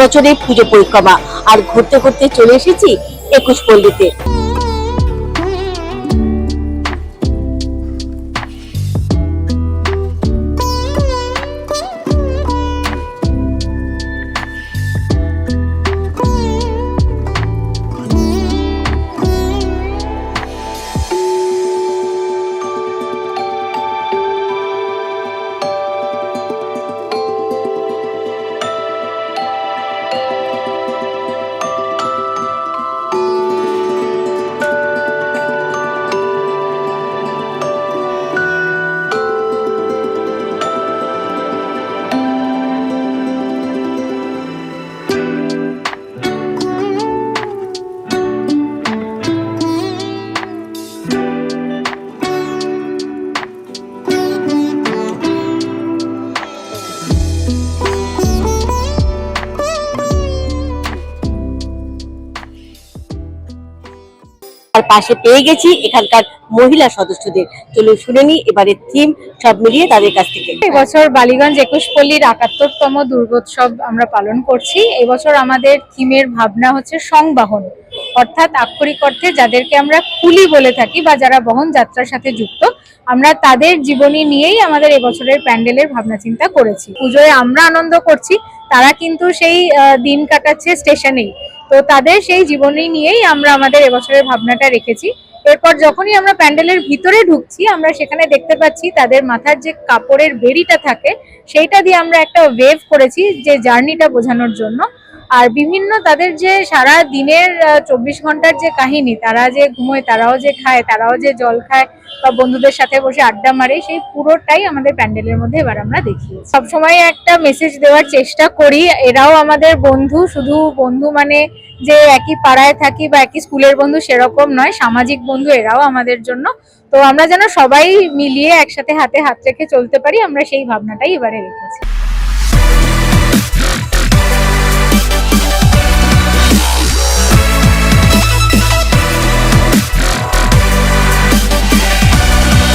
বছরের পুজো পরিক্রমা। আর ঘুরতে ঘুরতে চলে এসেছি একুশ পল্লীতে। আর পাশে পেয়ে গেছি এখানকার মহিলা সদস্যদের। চলুন শুনে নি এবারে থিম সব মিলিয়ে তাদের কাছ থেকে। এবছর বালিগঞ্জ একুশ পল্লীর একাত্তরতম দুর্গোৎসব আমরা পালন করছি। এবছর আমাদের থিমের ভাবনা হচ্ছে সংবাহন। অর্থাৎ আক্ষরিক অর্থে যাদেরকে আমরা কুলি বলে থাকি বা যারা বহন যাত্রার সাথে যুক্ত, আমরা তাদের জীবনী নিয়েই আমাদের এবছরের প্যান্ডেলের ভাবনা চিন্তা করেছি। পুজোয় আমরা আনন্দ করছি, তারা কিন্তু সেই দিন কাটাচ্ছে স্টেশনেই। তো তাদের সেই জীবনী নিয়েই আমরা আমাদের এবছরের ভাবনাটা রেখেছি। এরপর যখনই আমরা প্যান্ডেলের ভিতরে ঢুকছি, আমরা সেখানে দেখতে পাচ্ছি তাদের মাথার যে কাপড়ের বেরিটা থাকে, সেইটা দিয়ে আমরা একটা ওয়েভ করেছি যে জার্নিটা বোঝানোর জন্য। আর বিভিন্ন তাদের যে সারা দিনের চব্বিশ ঘণ্টার যে কাহিনী, তারা যে ঘুমোয়, তারাও যে খায়, তারাও যে জল খায় বা বন্ধুদের সাথে বসে আড্ডা মারে, সেই পুরোটাই আমাদের প্যান্ডেলের মধ্যে এবার আমরা দেখি। সবসময় একটা মেসেজ দেওয়ার চেষ্টা করি, এরাও আমাদের বন্ধু, শুধু বন্ধু মানে যে একই পাড়ায় থাকি বা একই স্কুলের বন্ধু সেরকম নয়, সামাজিক বন্ধু এরাও আমাদের জন্য। তো আমরা যেন সবাই মিলিয়ে একসাথে হাতে হাত রেখে চলতে পারি, আমরা সেই ভাবনাটাই এবারে রেখেছি।